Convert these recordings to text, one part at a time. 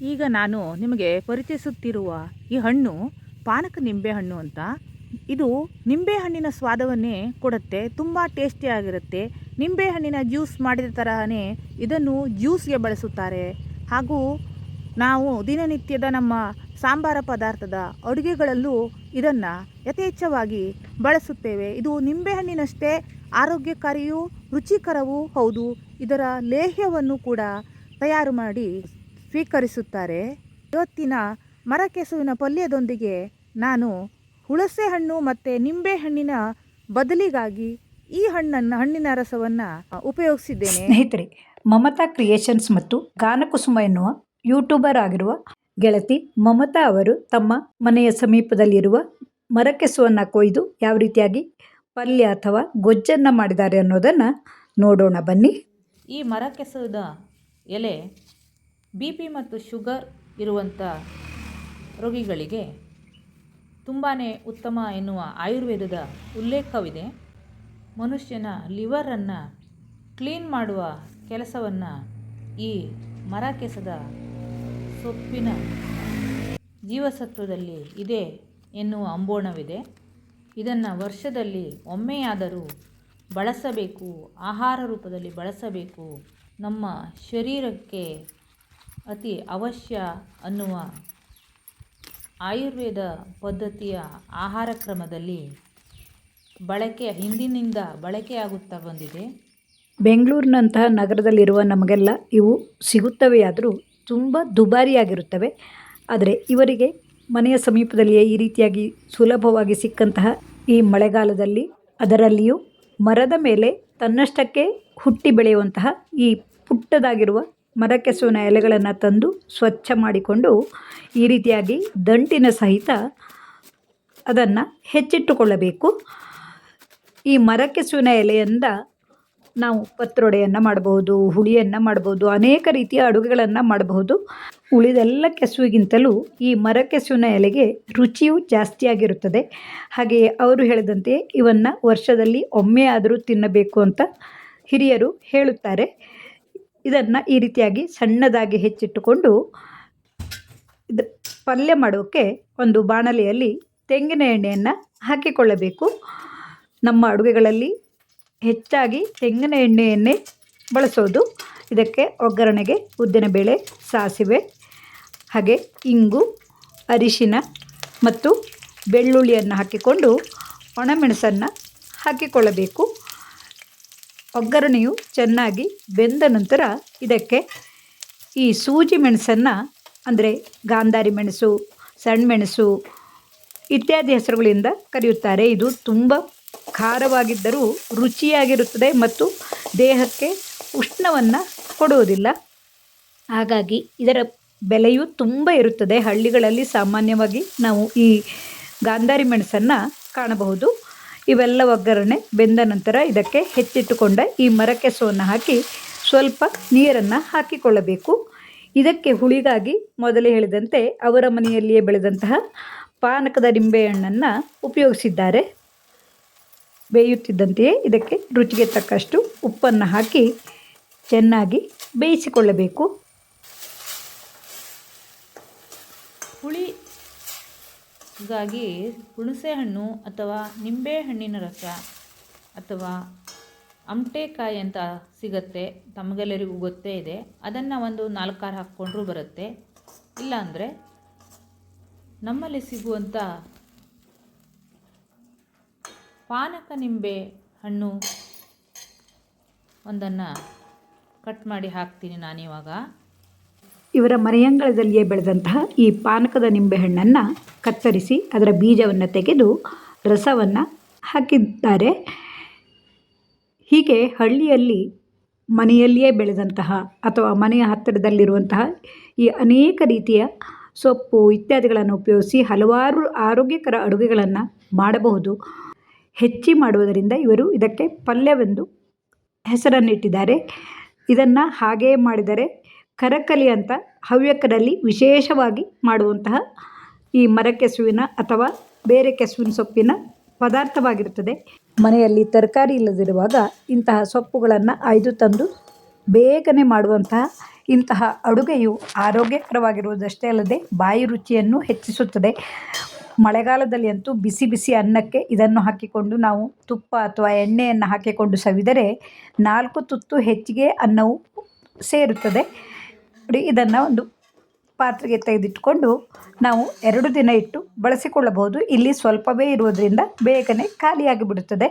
ಈಗ ನಾನು ನಿಮಗೆ ಪರಿಚಯಿಸುತ್ತಿರುವ ಈ ಹಣ್ಣು ಪಾನಕ ನಿಂಬೆಹಣ್ಣು ಅಂತ. ಇದು ನಿಂಬೆಹಣ್ಣಿನ ಸ್ವಾದವನ್ನೇ ಕೊಡುತ್ತೆ, ತುಂಬ ಟೇಸ್ಟಿಯಾಗಿರುತ್ತೆ ನಿಂಬೆಹಣ್ಣಿನ ಜ್ಯೂಸ್ ಮಾಡಿದ ತರಹನೇ ಇದನ್ನು ಜ್ಯೂಸ್ಗೆ ಬಳಸುತ್ತಾರೆ. ಹಾಗೂ ನಾವು ದಿನನಿತ್ಯದ ನಮ್ಮ ಸಾಂಬಾರ ಪದಾರ್ಥದ ಅಡುಗೆಗಳಲ್ಲೂ ಇದನ್ನು ಯಥೇಚ್ಛವಾಗಿ ಬಳಸುತ್ತೇವೆ. ಇದು ನಿಂಬೆಹಣ್ಣಿನಷ್ಟೇ ಆರೋಗ್ಯಕಾರಿಯೂ ರುಚಿಕರವೂ ಹೌದು. ಇದರ ಲೇಹ್ಯವನ್ನು ಕೂಡ ತಯಾರು ಮಾಡಿ ಸ್ವೀಕರಿಸುತ್ತಾರೆ. ಇವತ್ತಿನ ಮರಕೆಸುವಿನ ಪಲ್ಯದೊಂದಿಗೆ ನಾನು ಹುಳಸೆ ಹಣ್ಣು ಮತ್ತು ನಿಂಬೆ ಹಣ್ಣಿನ ಬದಲಿಗಾಗಿ ಈ ಹಣ್ಣನ್ನು ಹಣ್ಣಿನ ರಸವನ್ನು ಉಪಯೋಗಿಸಿದ್ದೇನೆ. ಸ್ನೇಹಿತರೆ ಮಮತಾ ಕ್ರಿಯೇಷನ್ಸ್ ಮತ್ತು ಗಾನಕುಸುಮ ಎನ್ನುವ ಯೂಟ್ಯೂಬರ್ ಆಗಿರುವ ಗೆಳತಿ ಮಮತಾ ಅವರು ತಮ್ಮ ಮನೆಯ ಸಮೀಪದಲ್ಲಿರುವ ಮರಕೆಸುವನ್ನು ಕೊಯ್ದು ಯಾವ ರೀತಿಯಾಗಿ ಪಲ್ಯ ಅಥವಾ ಗೊಜ್ಜನ್ನು ಮಾಡಿದ್ದಾರೆ ಅನ್ನೋದನ್ನು ನೋಡೋಣ ಬನ್ನಿ. ಈ ಮರಕೆಸುವುದ ಎಲೆ ಬಿ ಪಿ ಮತ್ತು ಶುಗರ್ ಇರುವಂಥ ರೋಗಿಗಳಿಗೆ ತುಂಬಾ ಉತ್ತಮ ಎನ್ನುವ ಆಯುರ್ವೇದದ ಉಲ್ಲೇಖವಿದೆ. ಮನುಷ್ಯನ ಲಿವರನ್ನು ಕ್ಲೀನ್ ಮಾಡುವ ಕೆಲಸವನ್ನು ಈ ಮರಕೆಸದ ಸೊಪ್ಪಿನ ಜೀವಸತ್ವದಲ್ಲಿ ಇದೆ ಎನ್ನುವ ಅಂಬೋಣವಿದೆ. ಇದನ್ನು ವರ್ಷದಲ್ಲಿ ಒಮ್ಮೆಯಾದರೂ ಬಳಸಬೇಕು, ಆಹಾರ ರೂಪದಲ್ಲಿ ಬಳಸಬೇಕು, ನಮ್ಮ ಶರೀರಕ್ಕೆ ಅತಿ ಅವಶ್ಯ ಅನ್ನುವ ಆಯುರ್ವೇದ ಪದ್ಧತಿಯ ಆಹಾರ ಕ್ರಮದಲ್ಲಿ ಬಳಕೆ, ಹಿಂದಿನಿಂದ ಬಳಕೆಯಾಗುತ್ತಾ ಬಂದಿದೆ. ಬೆಂಗಳೂರಿನಂತಹ ನಗರದಲ್ಲಿರುವ ನಮಗೆಲ್ಲ ಇವು ಸಿಗುತ್ತವೆಯಾದರೂ ತುಂಬ ದುಬಾರಿಯಾಗಿರುತ್ತವೆ. ಆದರೆ ಇವರಿಗೆ ಮನೆಯ ಸಮೀಪದಲ್ಲಿಯೇ ಈ ರೀತಿಯಾಗಿ ಸುಲಭವಾಗಿ ಸಿಕ್ಕಂತಹ ಈ ಮಳೆಗಾಲದಲ್ಲಿ ಅದರಲ್ಲಿಯೂ ಮರದ ಮೇಲೆ ತನ್ನಷ್ಟಕ್ಕೆ ಹುಟ್ಟಿ ಬೆಳೆಯುವಂತಹ ಈ ಪುಟ್ಟದಾಗಿರುವ ಮರಕೆಸುವಿನ ಎಲೆಗಳನ್ನು ತಂದು ಸ್ವಚ್ಛ ಮಾಡಿಕೊಂಡು ಈ ರೀತಿಯಾಗಿ ದಂಟಿನ ಸಹಿತ ಅದನ್ನು ಹೆಚ್ಚಿಟ್ಟುಕೊಳ್ಳಬೇಕು. ಈ ಮರಕೆಸುವಿನ ಎಲೆಯಿಂದ ನಾವು ಪತ್ರೊಡೆಯನ್ನು ಮಾಡಬಹುದು, ಹುಳಿಯನ್ನು ಮಾಡಬಹುದು, ಅನೇಕ ರೀತಿಯ ಅಡುಗೆಗಳನ್ನು ಮಾಡಬಹುದು. ಉಳಿದೆಲ್ಲ ಕೆಸುವಿಗಿಂತಲೂ ಈ ಮರಕೆಸುವಿನ ಎಲೆಗೆ ರುಚಿಯು ಜಾಸ್ತಿಯಾಗಿರುತ್ತದೆ. ಹಾಗೆಯೇ ಅವರು ಹೇಳಿದಂತೆ ಇವನ್ನು ವರ್ಷದಲ್ಲಿ ಒಮ್ಮೆ ಆದರೂ ತಿನ್ನಬೇಕು ಅಂತ ಹಿರಿಯರು ಹೇಳುತ್ತಾರೆ. ಇದನ್ನು ಈ ರೀತಿಯಾಗಿ ಸಣ್ಣದಾಗಿ ಹೆಚ್ಚಿಟ್ಟುಕೊಂಡು ಇದು ಪಲ್ಯ ಮಾಡೋಕ್ಕೆ ಒಂದು ಬಾಣಲೆಯಲ್ಲಿ ತೆಂಗಿನ ಎಣ್ಣೆಯನ್ನು ಹಾಕಿಕೊಳ್ಳಬೇಕು. ನಮ್ಮ ಅಡುಗೆಗಳಲ್ಲಿ ಹೆಚ್ಚಾಗಿ ತೆಂಗಿನ ಎಣ್ಣೆಯನ್ನೇ ಬಳಸೋದು. ಇದಕ್ಕೆ ಒಗ್ಗರಣೆಗೆ ಉದ್ದಿನಬೇಳೆ ಸಾಸಿವೆ, ಹಾಗೆ ಇಂಗು, ಅರಿಶಿನ ಮತ್ತು ಬೆಳ್ಳುಳ್ಳಿಯನ್ನು ಹಾಕಿಕೊಂಡು ಒಣಮೆಣಸನ್ನು ಹಾಕಿಕೊಳ್ಳಬೇಕು. ಒಗ್ಗರಣೆಯು ಚೆನ್ನಾಗಿ ಬೆಂದ ನಂತರ ಇದಕ್ಕೆ ಈ ಸೂಜಿ ಮೆಣಸನ್ನು, ಅಂದರೆ ಗಾಂಧಾರಿ ಮೆಣಸು ಸಣ್ಣ ಮೆಣಸು ಇತ್ಯಾದಿ ಹೆಸರುಗಳಿಂದ ಕರೆಯುತ್ತಾರೆ. ಇದು ತುಂಬ ಖಾರವಾಗಿದ್ದರೂ ರುಚಿಯಾಗಿರುತ್ತದೆ ಮತ್ತು ದೇಹಕ್ಕೆ ಉಷ್ಣವನ್ನು ಕೊಡುವುದಿಲ್ಲ. ಹಾಗಾಗಿ ಇದರ ಬೆಲೆಯು ತುಂಬ ಇರುತ್ತದೆ. ಹಳ್ಳಿಗಳಲ್ಲಿ ಸಾಮಾನ್ಯವಾಗಿ ನಾವು ಈ ಗಾಂಧಾರಿ ಮೆಣಸನ್ನು ಕಾಣಬಹುದು. ಇವೆಲ್ಲ ಒಗ್ಗರಣೆ ಬೆಂದ ನಂತರ ಇದಕ್ಕೆ ಹೆಚ್ಚಿಟ್ಟುಕೊಂಡ ಈ ಮರಕೆಸವನ್ನು ಹಾಕಿ ಸ್ವಲ್ಪ ನೀರನ್ನು ಹಾಕಿಕೊಳ್ಳಬೇಕು. ಇದಕ್ಕೆ ಹುಳಿಗಾಗಿ ಮೊದಲೇ ಹೇಳಿದಂತೆ ಅವರ ಮನೆಯಲ್ಲಿಯೇ ಬೆಳೆದಂತಹ ಪಾನಕದ ನಿಂಬೆಹಣ್ಣನ್ನು ಉಪಯೋಗಿಸಿದ್ದಾರೆ. ಬೇಯುತ್ತಿದ್ದಂತೆಯೇ ಇದಕ್ಕೆ ರುಚಿಗೆ ತಕ್ಕಷ್ಟು ಉಪ್ಪನ್ನು ಹಾಕಿ ಚೆನ್ನಾಗಿ ಬೇಯಿಸಿಕೊಳ್ಳಬೇಕು. ಹುಳಿಗಾಗಿ ಹುಣಸೆ ಹಣ್ಣು ಅಥವಾ ನಿಂಬೆಹಣ್ಣಿನ ರಸ ಅಥವಾ ಅಮಟೆಕಾಯಿ ಅಂತ ಸಿಗುತ್ತೆ, ತಮಗೆಲ್ಲರಿಗೂ ಗೊತ್ತೇ ಇದೆ. ಅದನ್ನು ಒಂದು ನಾಲ್ಕಾರು ಹಾಕ್ಕೊಂಡ್ರೂ ಬರುತ್ತೆ. ಇಲ್ಲಾಂದರೆ ನಮ್ಮಲ್ಲಿ ಸಿಗುವಂಥ ಪಾನಕ ನಿಂಬೆ ಹಣ್ಣು ಒಂದನ್ನು ಕಟ್ ಮಾಡಿ ಹಾಕ್ತೀನಿ ನಾನಿವಾಗ ಇವರ ಮನೆಯಂಗಳದಲ್ಲಿಯೇ ಬೆಳೆದಂತಹ ಈ ಪಾನಕದ ನಿಂಬೆಹಣ್ಣನ್ನು ಕತ್ತರಿಸಿ ಅದರ ಬೀಜವನ್ನು ತೆಗೆದು ರಸವನ್ನು ಹಾಕಿದ್ದಾರೆ. ಹೀಗೆ ಹಳ್ಳಿಯಲ್ಲಿ ಮನೆಯಲ್ಲಿಯೇ ಬೆಳೆದಂತಹ ಅಥವಾ ಮನೆಯ ಹತ್ತಿರದಲ್ಲಿರುವಂತಹ ಈ ಅನೇಕ ರೀತಿಯ ಸೊಪ್ಪು ಇತ್ಯಾದಿಗಳನ್ನು ಉಪಯೋಗಿಸಿ ಹಲವಾರು ಆರೋಗ್ಯಕರ ಅಡುಗೆಗಳನ್ನು ಮಾಡಬಹುದು. ಹೆಚ್ಚಿ ಮಾಡುವುದರಿಂದ ಇವರು ಇದಕ್ಕೆ ಪಲ್ಯವೆಂದು ಹೆಸರನ್ನಿಟ್ಟಿದ್ದಾರೆ. ಇದನ್ನು ಹಾಗೇ ಮಾಡಿದರೆ ಕರಕಲಿ ಅಂತ ಹವ್ಯಕರಲ್ಲಿ ವಿಶೇಷವಾಗಿ ಮಾಡುವಂತಹ ಈ ಮರಕೆಸುವಿನ ಅಥವಾ ಬೇರೆ ಕೆಸುವಿನ ಸೊಪ್ಪಿನ ಪದಾರ್ಥವಾಗಿರುತ್ತದೆ. ಮನೆಯಲ್ಲಿ ತರಕಾರಿ ಇಲ್ಲದಿರುವಾಗ ಇಂತಹ ಸೊಪ್ಪುಗಳನ್ನು ಆಯ್ದು ತಂದು ಬೇಗನೆ ಮಾಡುವಂತಹ ಇಂತಹ ಅಡುಗೆಯು ಆರೋಗ್ಯಕರವಾಗಿರುವುದಷ್ಟೇ ಅಲ್ಲದೆ ಬಾಯಿ ರುಚಿಯನ್ನು ಹೆಚ್ಚಿಸುತ್ತದೆ. ಮಳೆಗಾಲದಲ್ಲಿ ಅಂತೂ ಬಿಸಿ ಬಿಸಿ ಅನ್ನಕ್ಕೆ ಇದನ್ನು ಹಾಕಿಕೊಂಡು ನಾವು ತುಪ್ಪ ಅಥವಾ ಎಣ್ಣೆಯನ್ನು ಹಾಕಿಕೊಂಡು ಸವಿದರೆ ನಾಲ್ಕು ತುತ್ತು ಹೆಚ್ಚಿಗೆ ಅನ್ನವು ಸೇರುತ್ತದೆ. ಇದನ್ನು ಒಂದು ಪಾತ್ರೆಗೆ ತೆಗೆದಿಟ್ಕೊಂಡು ನಾವು ಎರಡು ದಿನ ಇಟ್ಟು ಬಳಸಿಕೊಳ್ಳಬಹುದು. ಇಲ್ಲಿ ಸ್ವಲ್ಪವೇ ಇರುವುದರಿಂದ ಬೇಗನೆ ಖಾಲಿಯಾಗಿ ಬಿಡುತ್ತದೆ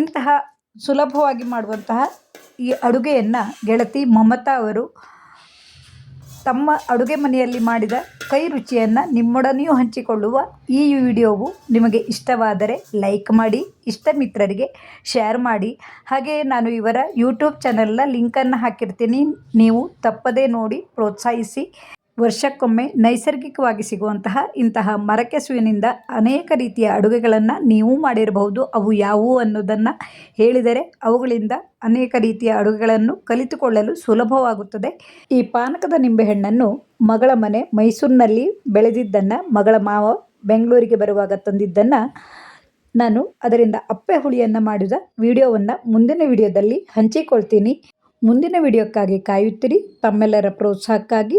ಇಂತಹ ಸುಲಭವಾಗಿ ಮಾಡುವಂತಹ ಈ ಅಡುಗೆಯನ್ನು ಗೆಳತಿ ಮಮತಾ ಅವರು ತಮ್ಮ ಅಡುಗೆ ಮನೆಯಲ್ಲಿ ಮಾಡಿದ ಕೈ ರುಚಿಯನ್ನು ನಿಮ್ಮೊಡನೆಯೂ ಹಂಚಿಕೊಳ್ಳುವ ಈ ವಿಡಿಯೋವು ನಿಮಗೆ ಇಷ್ಟವಾದರೆ ಲೈಕ್ ಮಾಡಿ ಇಷ್ಟ ಮಿತ್ರರಿಗೆ ಶೇರ್ ಮಾಡಿ. ಹಾಗೆಯೇ ನಾನು ಇವರ ಯೂಟ್ಯೂಬ್ ಚಾನಲ್ನ ಲಿಂಕನ್ನು ಹಾಕಿರ್ತೀನಿ. ನೀವು ತಪ್ಪದೇ ನೋಡಿ ಪ್ರೋತ್ಸಾಹಿಸಿ. ವರ್ಷಕ್ಕೊಮ್ಮೆ ನೈಸರ್ಗಿಕವಾಗಿ ಸಿಗುವಂತಹ ಇಂತಹ ಮರಕೆಸುವಿನಿಂದ ಅನೇಕ ರೀತಿಯ ಅಡುಗೆಗಳನ್ನು ನೀವು ಮಾಡಿರಬಹುದು. ಅವು ಯಾವುವು ಅನ್ನೋದನ್ನು ಹೇಳಿದರೆ ಅವುಗಳಿಂದ ಅನೇಕ ರೀತಿಯ ಅಡುಗೆಗಳನ್ನು ಕಲಿತುಕೊಳ್ಳಲು ಸುಲಭವಾಗುತ್ತದೆ. ಈ ಪಾನಕದ ನಿಂಬೆಹಣ್ಣನ್ನು ಮಗಳ ಮನೆ ಮೈಸೂರಿನಲ್ಲಿ ಬೆಳೆದಿದ್ದನ್ನು ಮಗಳ ಮಾವ ಬೆಂಗಳೂರಿಗೆ ಬರುವಾಗ ತಂದಿದ್ದನ್ನು ನಾನು ಅದರಿಂದ ಅಪ್ಪೆ ಹುಳಿಯನ್ನು ಮಾಡಿದ ವಿಡಿಯೋವನ್ನು ಮುಂದಿನ ವಿಡಿಯೋದಲ್ಲಿ ಹಂಚಿಕೊಳ್ತೀನಿ. ಮುಂದಿನ ವಿಡಿಯೋಕ್ಕಾಗಿ ಕಾಯುತ್ತಿರಿ. ತಮ್ಮೆಲ್ಲರ ಪ್ರೋತ್ಸಾಹಕ್ಕಾಗಿ